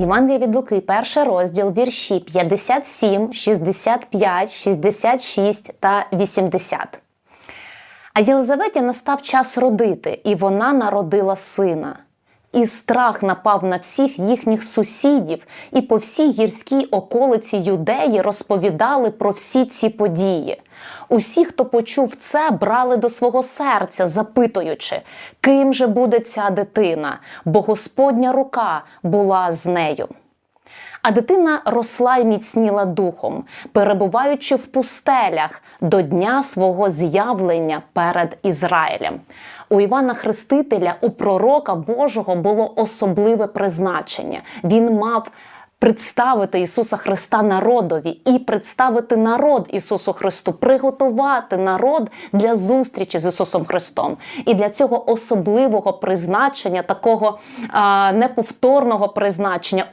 Євангелія від Луки, перший розділ, вірші 57, 65, 66 та 80. А Єлизаветі настав час родити, і вона народила сина. І страх напав на всіх їхніх сусідів, і по всій гірській околиці юдеї розповідали про всі ці події. Усі, хто почув це, брали до свого серця, запитуючи, ким же буде ця дитина, бо Господня рука була з нею. А дитина росла й міцніла духом, перебуваючи в пустелях до дня свого з'явлення перед Ізраїлем. У Івана Хрестителя, у пророка Божого було особливе призначення. Він мав представити Ісуса Христа народові і представити народ Ісусу Христу, приготувати народ для зустрічі з Ісусом Христом. І для цього особливого призначення, такого а, неповторного призначення,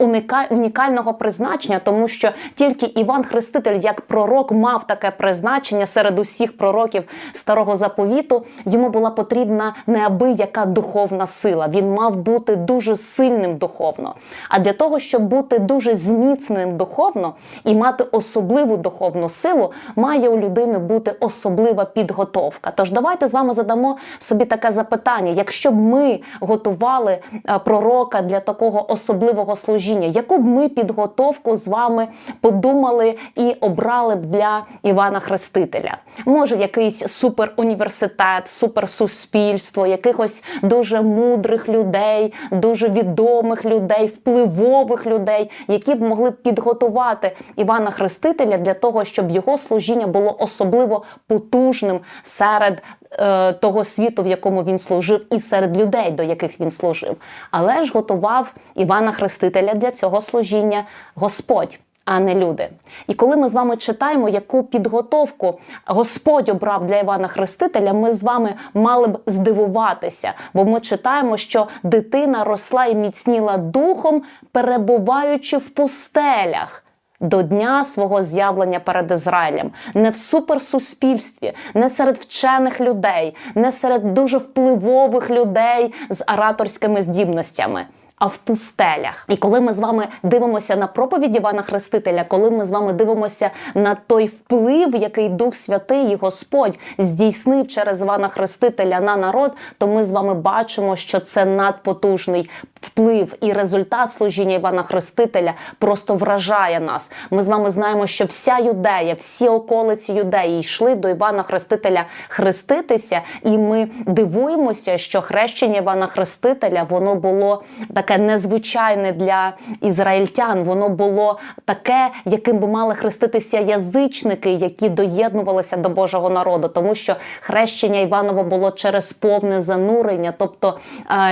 унікального призначення, тому що тільки Іван Хреститель, як пророк, мав таке призначення серед усіх пророків старого заповіту. Йому була потрібна неабияка духовна сила. Він мав бути дуже сильним духовно. А для того, щоб бути дуже дуже зміцненим духовно і мати особливу духовну силу, має у людини бути особлива підготовка. Тож давайте з вами задамо собі таке запитання: якщо б ми готували е, пророка для такого особливого служіння, яку б ми підготовку з вами подумали і обрали б для Івана Хрестителя? Може, якийсь суперуніверситет, суперсуспільство, якихось дуже мудрих людей, дуже відомих людей, впливових людей які б могли підготувати Івана Хрестителя для того, щоб його служіння було особливо потужним серед е, того світу, в якому він служив, і серед людей, до яких він служив. Але ж готував Івана Хрестителя для цього служіння Господь. А не люди. І коли ми з вами читаємо, яку підготовку Господь обрав для Івана Хрестителя, ми з вами мали б здивуватися, бо ми читаємо, що дитина росла і міцніла духом, перебуваючи в пустелях. До дня свого з'явлення перед Ізраїлем, не в суперсуспільстві, не серед вчених людей, не серед дуже впливових людей з ораторськими здібностями а в пустелях. І коли ми з вами дивимося на проповідь Івана Хрестителя, коли ми з вами дивимося на той вплив, який Дух Святий і Господь здійснив через Івана Хрестителя на народ, то ми з вами бачимо, що це надпотужний вплив і результат служіння Івана Хрестителя просто вражає нас. Ми з вами знаємо, що вся юдея, всі околиці юдеї йшли до Івана Хрестителя хреститися, і ми дивуємося, що хрещення Івана Хрестителя воно було таке незвичайне для ізраїльтян. Воно було таке, яким би мали хреститися язичники, які доєднувалися до Божого народу, тому що хрещення Іваново було через повне занурення. Тобто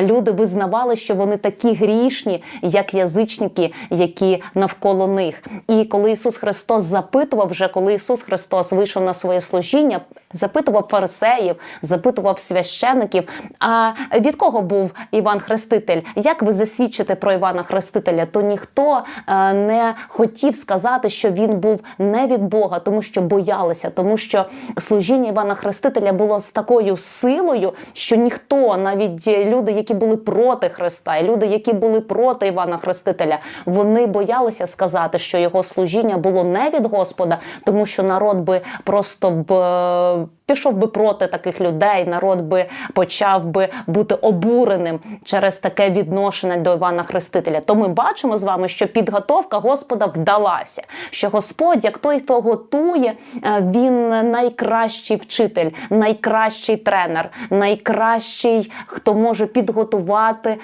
люди визнавали, що вони такі грішні, як язичники, які навколо них. І коли Ісус Христос запитував, вже коли Ісус Христос вийшов на своє служіння, запитував фарисеїв, запитував священиків. А від кого був Іван Хреститель? Як ви засвідчити про Івана Хрестителя, то ніхто е, не хотів сказати, що він був не від Бога, тому що боялися, тому що служіння Івана Хрестителя було з такою силою, що ніхто, навіть люди, які були проти Христа, люди, які були проти Івана Хрестителя, вони боялися сказати, що його служіння було не від Господа, тому що народ би просто б е, пішов би проти таких людей, народ би почав би бути обуреним через таке відношення до Івана Хрестителя. То ми бачимо з вами, що підготовка Господа вдалася. Що Господь, як той, хто готує, е, він найкращий вчитель, найкращий тренер, найкращий, хто може підготувати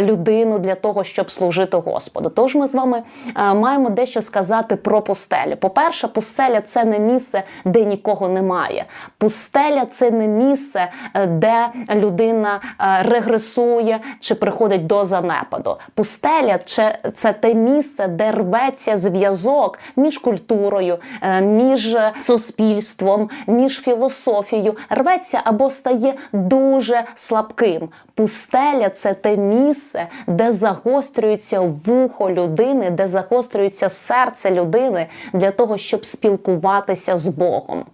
людину для того, щоб служити Господу. Тож ми з вами е, маємо дещо сказати про пустелю. По перше, пустеля це не місце, де нікого немає. Пустеля це не місце, е, де людина е, регресує чи приходить до занепаду. Пустеля це те місце, де рветься зв'язок між культурою, е, між суспільством, між філософією, рветься або стає дуже слабким. Пустеля це те місце, де загострюється вухо людини, де загострюється серце людини для того, щоб спілкуватися з Богом.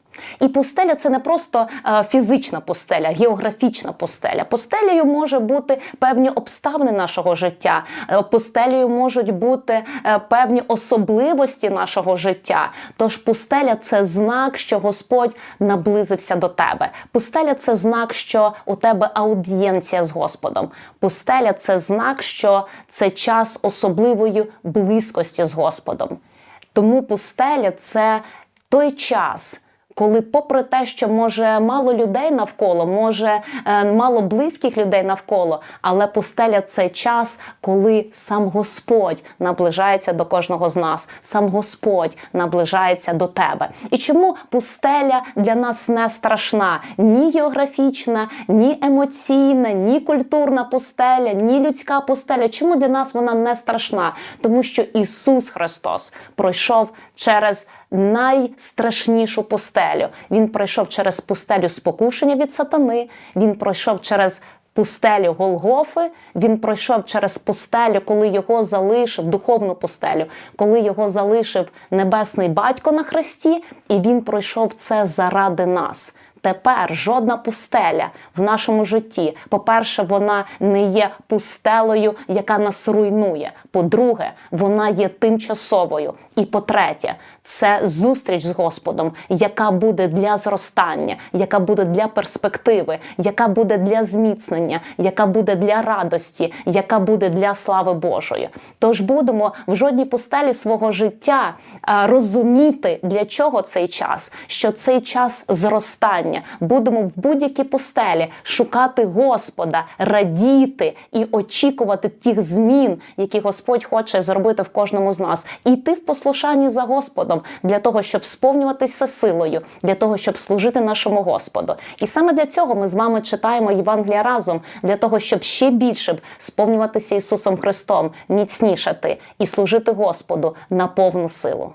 І пустеля це не просто е, фізична пустеля, географічна пустеля. Пустелею може бути певні обставини нашого життя. Е, Пустелею можуть бути е, певні особливості нашого життя. Тож пустеля це знак, що Господь наблизився до тебе. Пустеля це знак, що у тебе аудієнція з Господом. Пустеля це знак, що це час особливої близькості з Господом. Тому пустеля це той час. Коли, попри те, що може мало людей навколо, може е, мало близьких людей навколо, але пустеля це час, коли сам Господь наближається до кожного з нас, сам Господь наближається до тебе. І чому пустеля для нас не страшна? Ні географічна, ні емоційна, ні культурна пустеля, ні людська пустеля. Чому для нас вона не страшна? Тому що Ісус Христос пройшов через найстрашнішу пустелю. Він пройшов через пустелю спокушення від сатани, він пройшов через пустелю Голгофи, він пройшов через пустелю, коли його залишив духовну пустелю, коли його залишив небесний батько на хресті, і він пройшов це заради нас. Тепер жодна пустеля в нашому житті. По-перше, вона не є пустелею, яка нас руйнує. По-друге, вона є тимчасовою. І по-третє, це зустріч з Господом, яка буде для зростання, яка буде для перспективи, яка буде для зміцнення, яка буде для радості, яка буде для слави Божої. Тож будемо в жодній пустелі свого життя розуміти, для чого цей час, що цей час зростання. Будемо в будь-якій пустелі шукати Господа, радіти і очікувати тих змін, які Господь хоче зробити в кожному з нас, і йти в послушанні за Господом для того, щоб сповнюватися силою, для того, щоб служити нашому Господу. І саме для цього ми з вами читаємо Євангелія разом, для того, щоб ще більше б сповнюватися Ісусом Христом, міцнішати і служити Господу на повну силу.